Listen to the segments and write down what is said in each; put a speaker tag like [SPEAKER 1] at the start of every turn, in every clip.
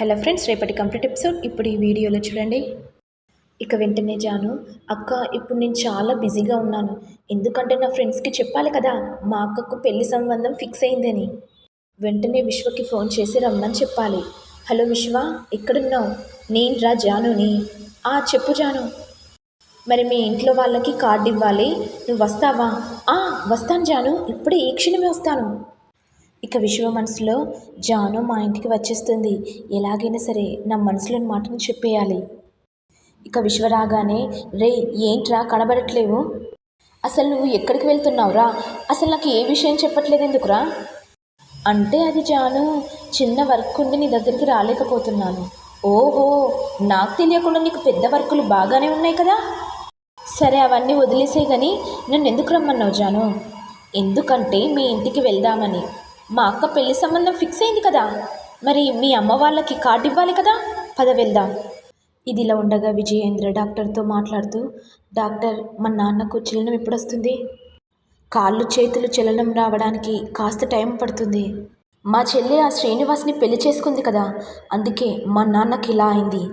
[SPEAKER 1] Hello friends రేపటి complete episode. ఇప్పుడు ఈ వీడియోలో చూడండి. ఇక వెంటనే జాను అక్క ఇప్పుడు నేను చాలా బిజీగా ఉన్నాను. ఎందుకంటే నా ఫ్రెండ్స్కి చెప్పాలి కదా మా అక్కకు పెళ్ళి సంబంధం ఫిక్స్ అయిందని. వెంటనే విశ్వకి ఫోన్ చేసి రమ్మని చెప్పాలి. హలో విశ్వ ఎక్కడున్నావు? నేను రా జానుని. ఆ చెప్పు జాను. మరి మీ ఇంట్లో వాళ్ళకి కార్డు ఇవ్వాలి. నువ్వు వస్తావా? ఆ వస్తాను జాను. ఇప్పుడే ఈ క్షణమే వస్తాను. ఇక విశ్వ మనసులో జాను మా ఇంటికి వచ్చేస్తుంది. ఎలాగైనా సరే నా మనసులోని మాటను చెప్పేయాలి. ఇక విశ్వ రాగానే రే ఏంట్రా? కనబడట్లేవు? అసలు నువ్వు ఎక్కడికి వెళ్తున్నావురా? అసలు నాకు ఏ విషయం చెప్పట్లేదు ఎందుకురా అంటే అది జాను చిన్న వర్క్ ఉండి నీ దగ్గరికి రాలేకపోతున్నాను. ఓహో నాకు తెలియకుండా నీకు పెద్ద వర్కులు బాగానే ఉన్నాయి కదా? సరే అవన్నీ వదిలేసే కానీ నన్ను ఎందుకు రమ్మన్నావు జాను? ఎందుకంటే మీ ఇంటికి వెళ్దామని. మా అక్క పెళ్ళి సంబంధం ఫిక్స్ అయింది కదా. మరి మీ అమ్మ వాళ్ళకి కార్డు ఇవ్వాలి కదా? పద వెళ్దాం. ఇదిలా ఉండగా విజయేంద్ర డాక్టర్తో మాట్లాడుతూ డాక్టర్ మా నాన్నకు చలనం ఎప్పుడొస్తుంది? కాళ్ళు చేతులు చలనం రావడానికి కాస్త టైం పడుతుంది. మా చెల్లి ఆ శ్రీనివాస్ని పెళ్ళి చేసుకుంది కదా అందుకే మా నాన్నకి ఇలా అయింది.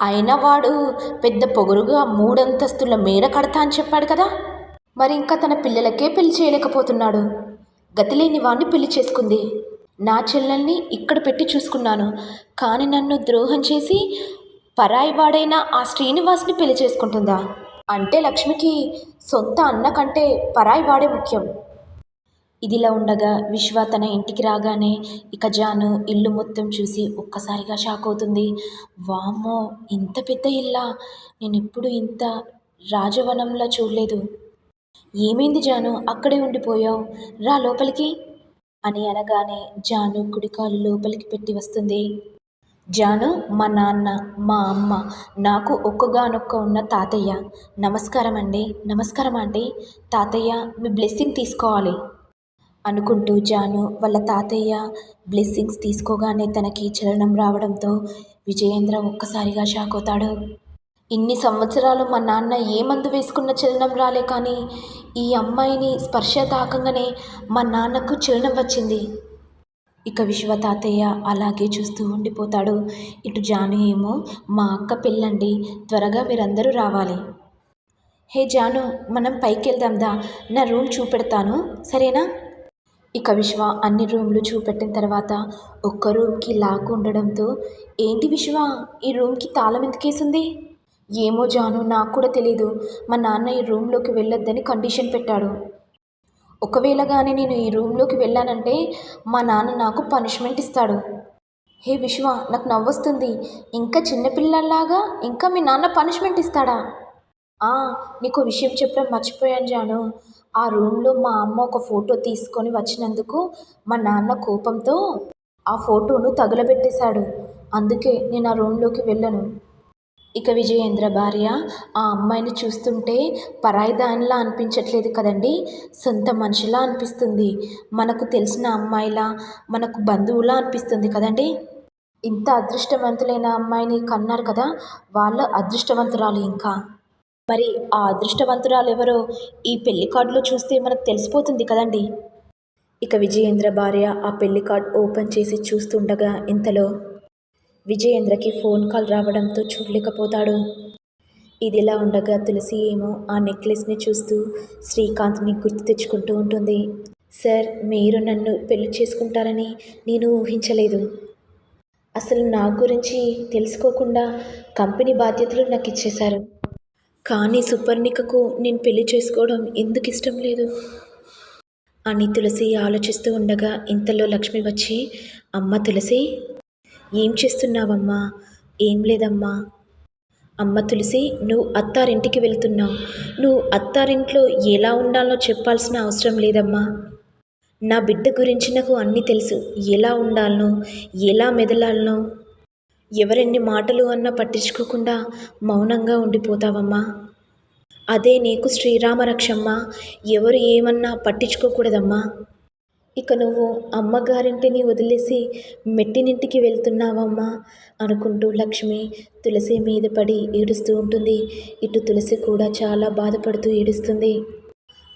[SPEAKER 1] అయినా వాడు పెద్ద పొగరుగా మూడంతస్తుల మేడ కడతా అని చెప్పాడు కదా. మరి ఇంకా తన పిల్లలకే పెళ్ళి చేయలేకపోతున్నాడు. గతిలేని వాడిని పెళ్ళి చేసుకుంది. నా చెల్లెల్ని ఇక్కడ పెట్టి చూసుకున్నాను. కానీ నన్ను ద్రోహం చేసి పరాయి వాడైన ఆ శ్రీనివాస్ని పెళ్ళి చేసుకుంటుందా? అంటే లక్ష్మికి సొంత అన్న కంటే పరాయి వాడే ముఖ్యం. ఇదిలా ఉండగా విశ్వ తన ఇంటికి రాగానే ఇక జాను ఇల్లు మొత్తం చూసి ఒక్కసారిగా షాక్ అవుతుంది. వామ్మో ఇంత పెద్ద ఇల్లా? నేను ఎప్పుడు ఇంత రాజవనంలో చూడలేదు. ఏమైంది జాను? అక్కడే ఉండిపోయావు. రా లోపలికి. అని అనగానే జాను కుడికాలు లోపలికి పెట్టి వస్తుంది. జాను మా నాన్న మా అమ్మ నాకు ఒక్కగానొక్క ఉన్న తాతయ్య. నమస్కారం అండి. నమస్కారం అండి తాతయ్య మీ బ్లెస్సింగ్ తీసుకోవాలి. అనుకుంటూ జాను వాళ్ళ తాతయ్య బ్లెస్సింగ్స్ తీసుకోగానే తనకి చలనం రావడంతో విజయేంద్ర ఒక్కసారిగా షాక్ అవుతాడు. ఇన్ని సంవత్సరాలు మా నాన్న ఏ మందు వేసుకున్న చలనం రాలే కానీ ఈ అమ్మాయిని స్పర్శ తాకంగానే మా నాన్నకు చలనం వచ్చింది. ఇక విశ్వ తాతయ్య అలాగే చూస్తూ ఉండిపోతాడు. ఇటు జాను ఏమో మా అక్క పెళ్ళండి త్వరగా మీరందరూ రావాలి. హే జాను మనం పైకి వెళ్దాందా నా రూమ్ చూపెడతాను సరేనా? ఇక విశ్వ అన్ని రూమ్లు చూపెట్టిన తర్వాత ఒక్క రూమ్కి లాక్ ఉండడంతో ఏంటి విశ్వ ఈ రూమ్కి తాళం ఎందుకేసింది ఏమో జాను నాకు కూడా తెలీదు. మా నాన్న ఈ రూమ్లోకి వెళ్ళొద్దని కండిషన్ పెట్టాడు. ఒకవేళ కానీ నేను ఈ రూమ్లోకి వెళ్ళానంటే మా నాన్న నాకు పనిష్మెంట్ ఇస్తాడు. హే విశ్వ నాకు నవ్వొస్తుంది. ఇంకా చిన్నపిల్లల్లాగా ఇంకా మీ నాన్న పనిష్మెంట్ ఇస్తాడా? ఆ, నీకు విషయం చెప్పడం మర్చిపోయాను జాను. ఆ రూమ్లో మా అమ్మ ఒక ఫోటో తీసుకొని వచ్చినందుకు మా నాన్న కోపంతో ఆ ఫోటోను తగులబెట్టేశాడు. అందుకే నేను ఆ రూమ్లోకి వెళ్ళను. ఇక విజయేంద్ర భార్య ఆ అమ్మాయిని చూస్తుంటే పరాయి దానిలా అనిపించట్లేదు కదండి. సొంత మనిషిలా అనిపిస్తుంది. మనకు తెలిసిన అమ్మాయిలా మనకు బంధువులా అనిపిస్తుంది కదండి. ఇంత అదృష్టవంతులైన అమ్మాయిని కన్నారు కదా వాళ్ళ అదృష్టవంతురాలు ఇంకా. మరి ఆ అదృష్టవంతురాలు ఎవరో ఈ పెళ్ళి కార్డులో చూస్తే మనకు తెలిసిపోతుంది కదండి. ఇక విజయేంద్ర భార్య ఆ పెళ్ళి కార్డ్ ఓపెన్ చేసి చూస్తుండగా ఇంతలో విజయేంద్రకి ఫోన్ కాల్ రావడంతో చూడలేకపోతాడు. ఇదిలా ఉండగా తులసి ఏమో ఆ నెక్లెస్ని చూస్తూ శ్రీకాంత్ని గుర్తు తెచ్చుకుంటూ ఉంటుంది. సార్ మీరు నన్ను పెళ్ళి చేసుకుంటారని నేను ఊహించలేదు. అసలు నా గురించి తెలుసుకోకుండా కంపెనీ బాధ్యతలు నాకు ఇచ్చేశారు. కానీ సుపర్ణికకు నేను పెళ్ళి చేసుకోవడం ఎందుకు ఇష్టం లేదు? అని తులసి ఆలోచిస్తూ ఉండగా ఇంతలో లక్ష్మి వచ్చి అమ్మ తులసి ఏం చేస్తున్నావమ్మా? ఏం లేదమ్మా. అమ్మ తులసి నువ్వు అత్తారింటికి వెళ్తున్నావు. నువ్వు అత్తారింట్లో ఎలా ఉండాలో చెప్పాల్సిన అవసరం లేదమ్మా. నా బిడ్డ గురించి నాకు అన్నీ తెలుసు. ఎలా ఉండాలనో ఎలా మెదలాలనో. ఎవరెన్ని మాటలు అన్నా పట్టించుకోకుండా మౌనంగా ఉండిపోతావమ్మా. అదే నీకు శ్రీరామరక్షమ్మ. ఎవరు ఏమన్నా పట్టించుకోకూడదమ్మా. ఇక నువ్వు అమ్మగారింటిని వదిలేసి మెట్టినింటికి వెళ్తున్నావమ్మా అనుకుంటూ లక్ష్మి తులసి మీద పడి ఏడుస్తూ ఉంటుంది. ఇటు తులసి కూడా చాలా బాధపడుతూ ఏడుస్తుంది.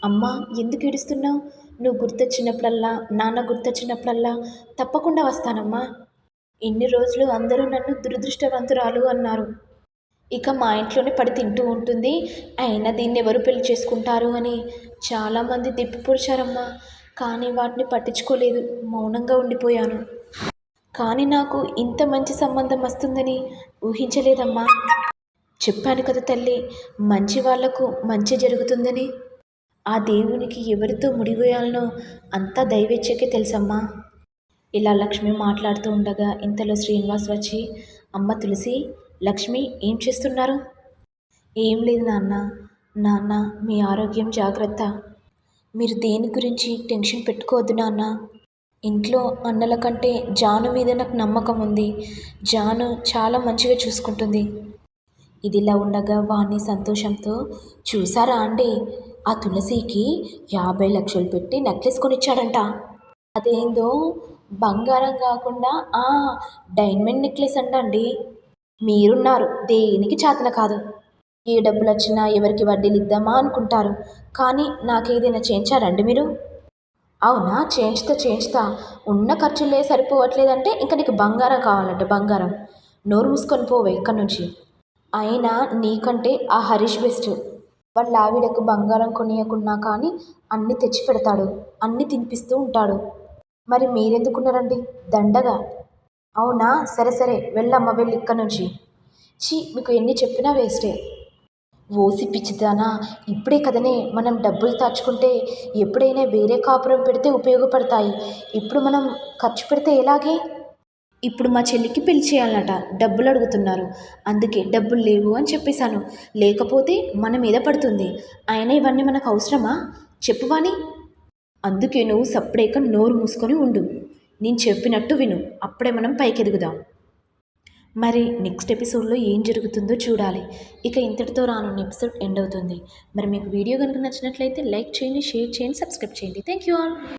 [SPEAKER 1] అమ్మా ఎందుకు ఏడుస్తున్నావు? నువ్వు గుర్తొచ్చినప్పుడల్లా నాన్న గుర్తొచ్చినప్పుడల్లా తప్పకుండా వస్తానమ్మా. ఇన్ని రోజులు అందరూ నన్ను దురదృష్టవంతురాలు అన్నారు. ఇక మా ఇంట్లోనే పడి తింటూ ఉంటుంది. అయినా దీన్ని ఎవరు పెళ్ళి చేసుకుంటారు అని చాలామంది తిప్పిపొడిచారమ్మా కానీ వాటిని పట్టించుకోలేదు. మౌనంగా ఉండిపోయాను. కానీ నాకు ఇంత మంచి సంబంధం వస్తుందని ఊహించలేదమ్మా. చెప్పాను కదా తల్లి మంచి వాళ్ళకు మంచి జరుగుతుందని. ఆ దేవునికి ఎవరితో ముడివేయాలనో అంతా దైవేచ్ఛకే తెలుసమ్మా. ఇలా లక్ష్మి మాట్లాడుతూ ఉండగా ఇంతలో శ్రీనివాస్ వచ్చి అమ్మ తులసి లక్ష్మి ఏం చేస్తున్నారు? ఏం లేదు నాన్న. నాన్న మీ ఆరోగ్యం జాగ్రత్త. మీరు దేని గురించి టెన్షన్ పెట్టుకోవద్దు నాన్న. ఇంట్లో అన్నల కంటే జాను మీద నాకు నమ్మకం ఉంది. జాను చాలా మంచిగా చూసుకుంటుంది. ఇదిలా ఉండగా వాణ్ణి సంతోషంతో చూసారా అండి ఆ తులసికి యాభై లక్షలు పెట్టి నెక్లెస్ కొనిచ్చాడంట. అదేందో బంగారం కాకుండా ఆ డైమండ్ నెక్లెస్ అండి మీరున్నారు దేనికి చేతన కాదు. ఏ డబ్బులు వచ్చినా ఎవరికి వడ్డీలు ఇద్దామా అనుకుంటారు. కానీ నాకేదైనా చేయించారండి మీరు? అవునా? చేయించుతా చేయించుతా. ఉన్న ఖర్చులే సరిపోవట్లేదంటే ఇంకా నీకు బంగారం కావాలంటే బంగారం. నోరు మూసుకొని పోవే ఇక్కడి నుంచి. అయినా నీకంటే ఆ హరీష్ బెస్ట్. వాళ్ళ ఆవిడకు బంగారం కొనియకున్నా కానీ అన్ని తెచ్చి పెడతాడు. అన్ని తినిపిస్తూ ఉంటాడు. మరి మీరెందుకున్నారండి? దండగా? అవునా? సరే సరే. వెళ్ళమ్మ వెళ్ళి ఇక్కడి నుంచి. చీ మీకు ఎన్ని చెప్పినా వేస్టే. ఓసి పిచ్చిదానా? ఇప్పుడే కదనే మనం డబ్బులు దాచుకుంటే ఎప్పుడైనా వేరే కాపురం పెడితే ఉపయోగపడతాయి. ఇప్పుడు మనం ఖర్చు పెడితే ఎలాగే? ఇప్పుడు మా చెల్లికి పెళ్ళి చేయాలన్నట డబ్బులు అడుగుతున్నారు. అందుకే డబ్బులు లేవు అని చెప్పేశాను. లేకపోతే మన మీద పడుతుంది. అయినా ఇవన్నీ మనకు అవసరమా? చెప్పువాని అందుకే నువ్వు సప్పుడేక నోరు మూసుకొని ఉండు. నేను చెప్పినట్టు విను. అప్పుడే మనం పైకి ఎదుగుదాం మరి నెక్స్ట్ ఎపిసోడ్లో ఏం జరుగుతుందో చూడాలి. ఇక ఇంతటితో రానున్న ఎపిసోడ్ ఎండ్ అవుతుంది. మరి మీకు వీడియో కనుక నచ్చినట్లయితే లైక్ చేయండి షేర్ చేయండి సబ్స్క్రైబ్ చేయండి. Thank you all.